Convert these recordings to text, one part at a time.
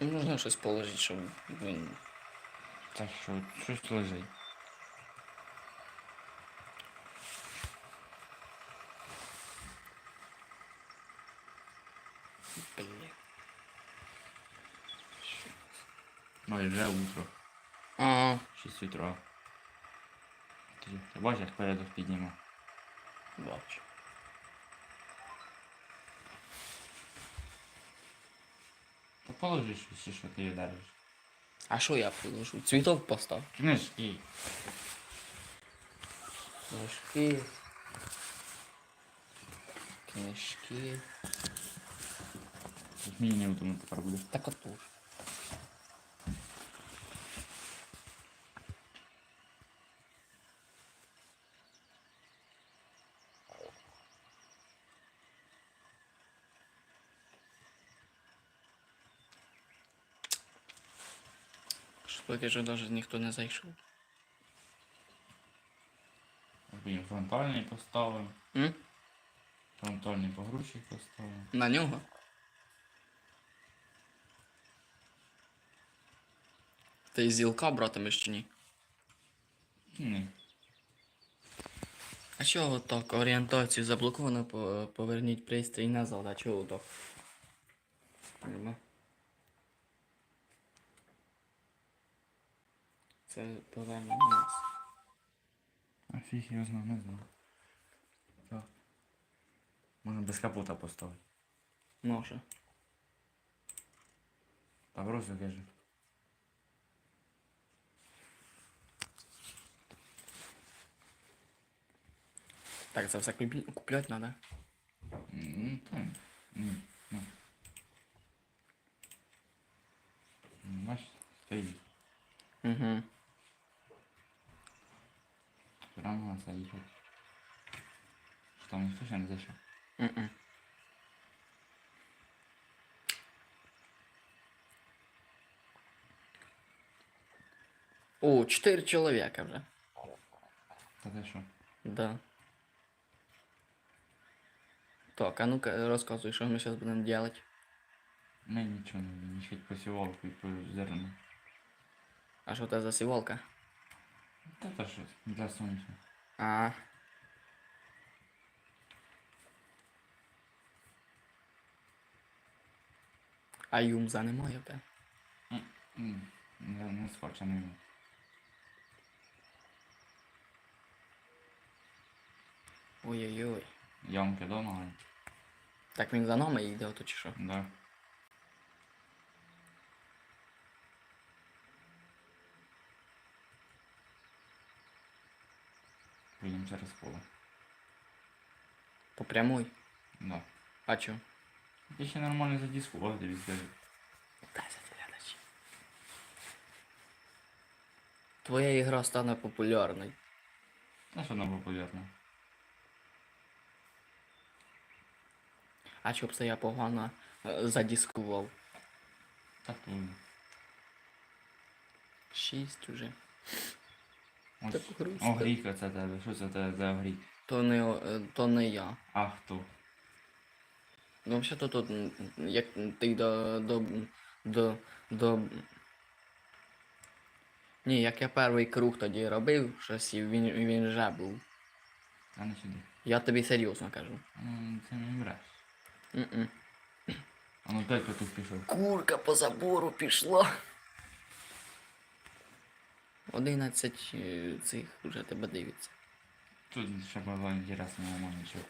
Можна щось положити, щоб він. Так що, щось лежить. Блін. Вже утро. Ага, 6 утра. Ти, ти бачиш, як передок піднімав? бачу. Та положи щось, чи що ти її держиш. А що я положу? Цвіток постав. Книжки. Книжки. Книжки. Як мені не утомно тепер буде. Так отож. Поки що навіть ніхто не зайшов. Блін, фронтальний поставимо. М? Фронтальний погрузчик поставимо. На нього? Ти зілка братимеш чи ні? Ні. А чого так? Орієнтацію заблоковано, по- поверніть пристрій назад, а чого так? Нема. Це поверне нас. А фіг я знаю, не знаю. Так. Можна без капота поставити. Може. Погрузок я же. Так, це все купляти треба. Ну, там. Ні, Прямо на це їхати. Що там ніхто ще не зайшов? Угу. О, чотири чоловіка вже. Та ти що? Да. Так, а ну-ка розказуй, що ми зараз будемо робити. Ми нічого не будемо, хоч посівалку і по зерну. А що це за сівалка? Та то що, для сонця. А. А юмза немає тебе? Не, не схоче. Ой-ой-ой. Ямки дома, Так він за нами йде, ото чи що? да. Поїдемо через поле. По прямой. Да. А чо? Ти ще нормально задіскував, тобі скажу. Дай заглядачі. Твоя ігра стане популярною. На що нам популярно? А щоб це я погано е, задіскував. Так тут. Шість уже. Ось. Так грустно. Огрійка це тебе. Що це тебе за огрій? То не, е, то не я. А хто? Ну, взагалі то тут, м, як ти до. до. до. до. Ні, як я перший круг тоді робив щось, і він, він вже був. А не сюди. Я тобі серйозно кажу. Ну, це не бреш. М-м. А ну п'ять тут пішов. Курка по забору пішла. Одинадцять е, цих вже тебе дивиться. Тут ще було інтересно, нема нічого.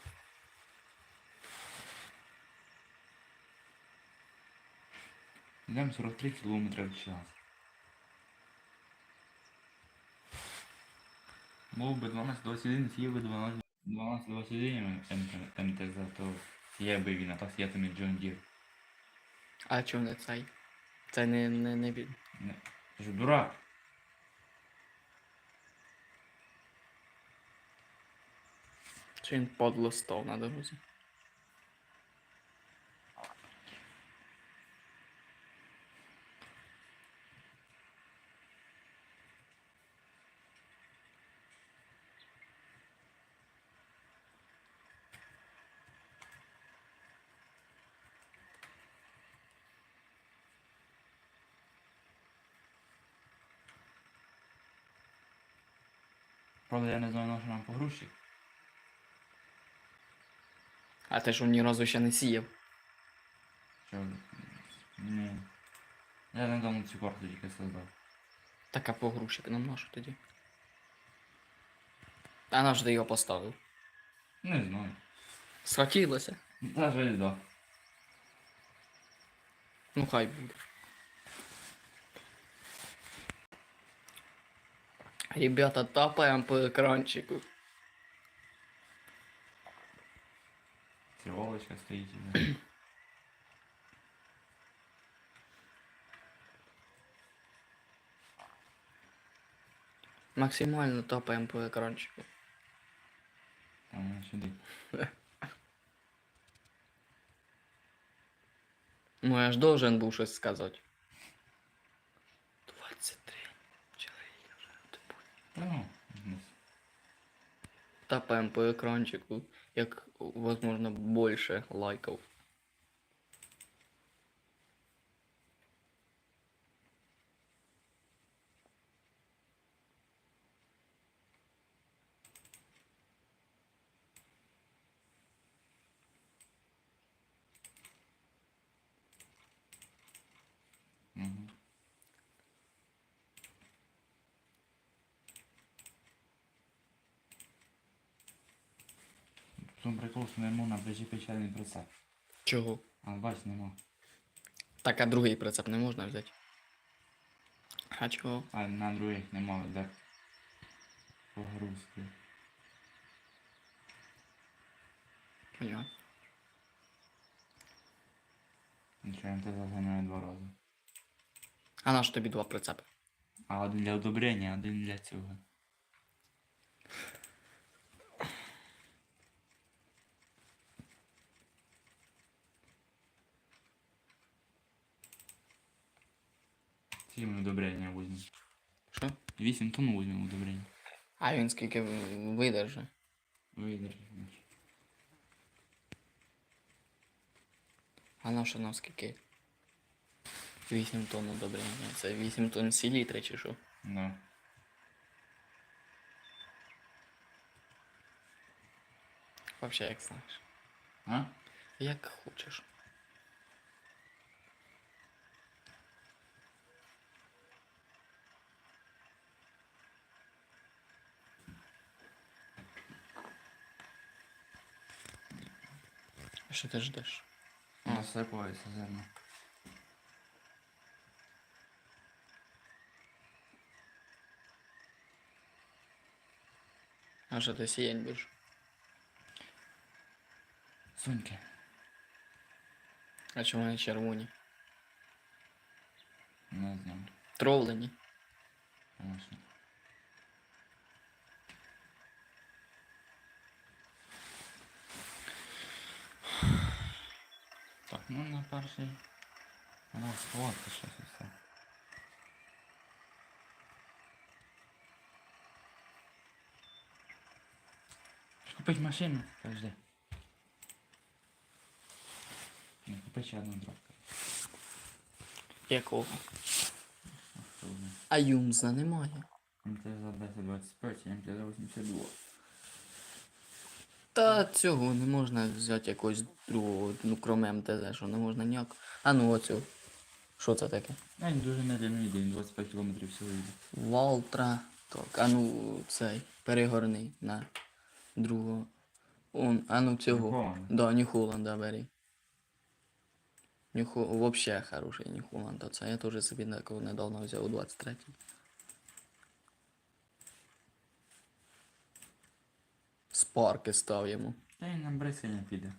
Йдемо 43 км в час. Був би 12-21, сів би 12 12-21 МТЗ, то сіяв би він, а так сіятиме Джон Дір. А чого не цей? Це не, не, не він. Не, що, дурак? Чи він подло став на дорозі? Правда, я не знаю, що нам погрузчик. А ти ж ні разу ще не сіяв. Що? Ні. Я недавно цю карту тільки создав. Так а погрузчик нам нашу тоді. А на що ти його поставив? Не знаю. Схотілося. Даже да. Ну хай буде. Ребята, тапаем по экранчику. Триволочка стоїть. Да. Максимально тапаем по экранчику. Там вона сюди. Ну я ж должен був щось сказати. 23 чоловіка вже типу. Та ну, вниз. Тапаем по экранчику, як возможно больше лайков. Угу. В тому прикол, що не можна причепити чайний прицеп. Чого? А бач, нема. Так, а другий прицеп не можна взяти. А чого? А на других нема де погрузки. Понятно. Нічого, МТ заганяє два рази. А на що тобі два прицепи? А один для одобрення, один для цього. Сім удобрення візьмемо. Що? 8 тонн візьмемо удобрення. А він скільки в- видержи? Видержи. А на що нам скільки? 8 тонн удобрення. Це 8 тонн селітри чи що? Да. Вообще як знаєш. А? Як хочеш. що ти ждеш? А. Насипається зерно. А що ти сіянь будеш? Соньки. А чому вони червоні? Не знаю. Тровлені. Конечно. Ну на перший. Вона сховати щось і все. Купить машину, подожди. Не, купить ще одну дробку. Якого? А юмза немає. МТ за 1025 і МТ за 82. Та цього не можна взяти якогось другого, ну кроме МТЗ, що не можна ніяк. А ну оцю. Що це таке? А він дуже медленний день, 25 км всього йде. Валтра. Так, а ну цей, перегорний на другого. Он, а ну цього. Нью-Холланд? Да, Нью-Холланда бери. Вообще хороший Нью-Холланд. Оце я теж собі такого недавно взяв у 23 Спарки став йому. Та він нам бриси не піде.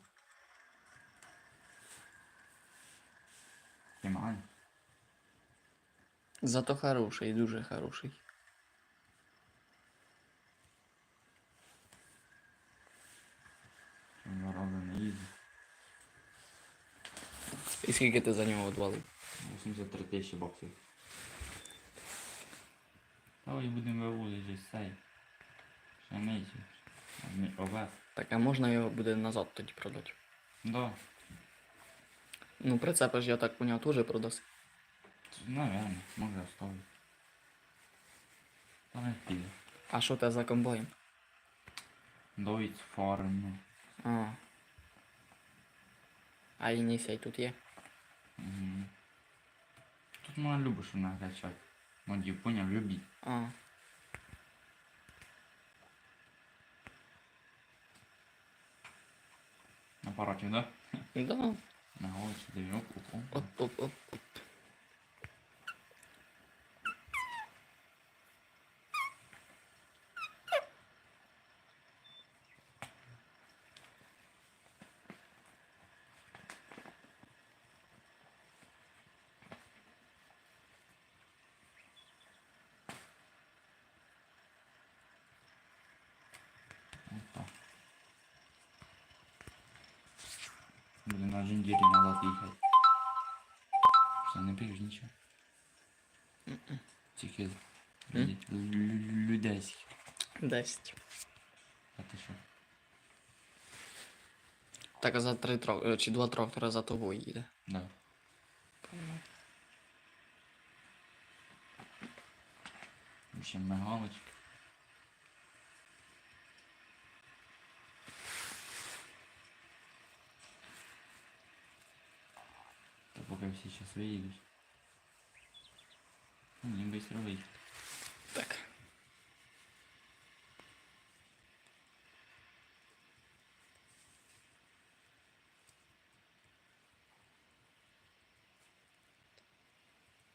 Тімань. Зато хороший, дуже хороший. Не. І скільки ти за нього відвалив? 83 тисячі баксів. Та ось будемо вивозити цей. Пшеницю. Ні, Овес. Так, а можна його буде назад тоді продати? Да. Ну, прицепи ж я так поняв, теж продаси. Наверно, може оставити. Та не піде. А що це за комбайн? Дойць фарм. А. А Єнісей тут є? Угу. Тут можна любиш накачати. Модів, поняв, любіть. А. Апаратів, да? Да. На очі, диви, оп, оп, оп. Оп, оп, оп, оп. Буде на джиндірі назад їхати. Що, не п'єш нічого? Тільки лю- лю- Десять. А ти що? Так а за три трактора, чи два трактора за тобою їде. Да. Ще мигалочки. Всі зараз виїдуть. Ну, быстро виїхати. Так.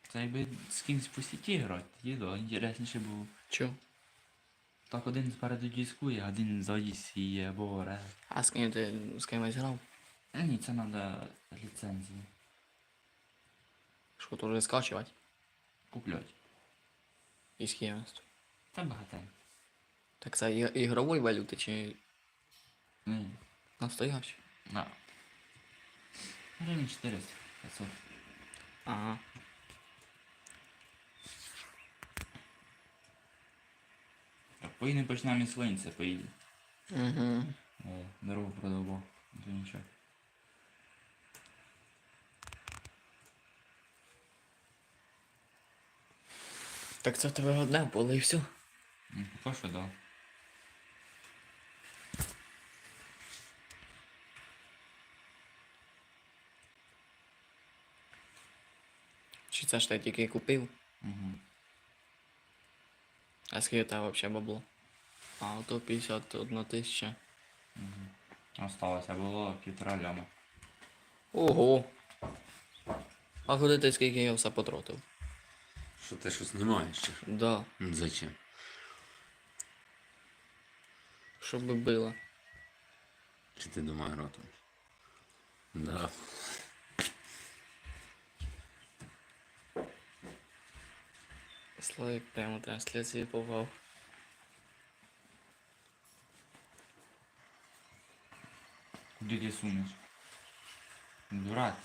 Це якби з кимось по сіті грати, да, інтересніше було. Чо? Так один спереду дискує, а один ззаді сіє або оре. А з ким ти з кимось грав? Е, Ні, це треба ліцензію Що тут вже скачувати? купляти. І з кимось? Та багатенько. Так це ігрової валюти чи Ні. настоящий? На. Гривень 400. 500. Ага. Так, поїдемо почнемо із Ленця, поїде. Угу. О, дорогу продовбав. То нічого. Так це в тебе одне було і все. Ну, поки що да. Чи це ж ти тільки купив? Угу. А скільки тебе взагалі бабло? А, то 51 тисяча. Осталося було півтора ляма. Ого. А куди ти скільки я все потротив? Що ти що знімаєш? чи що? Да, Ну, Зачем? щоб було. Чи ти думаєш ротом? Да. Славик прямо трансляції попав. Куди ти сунеш? Дурак.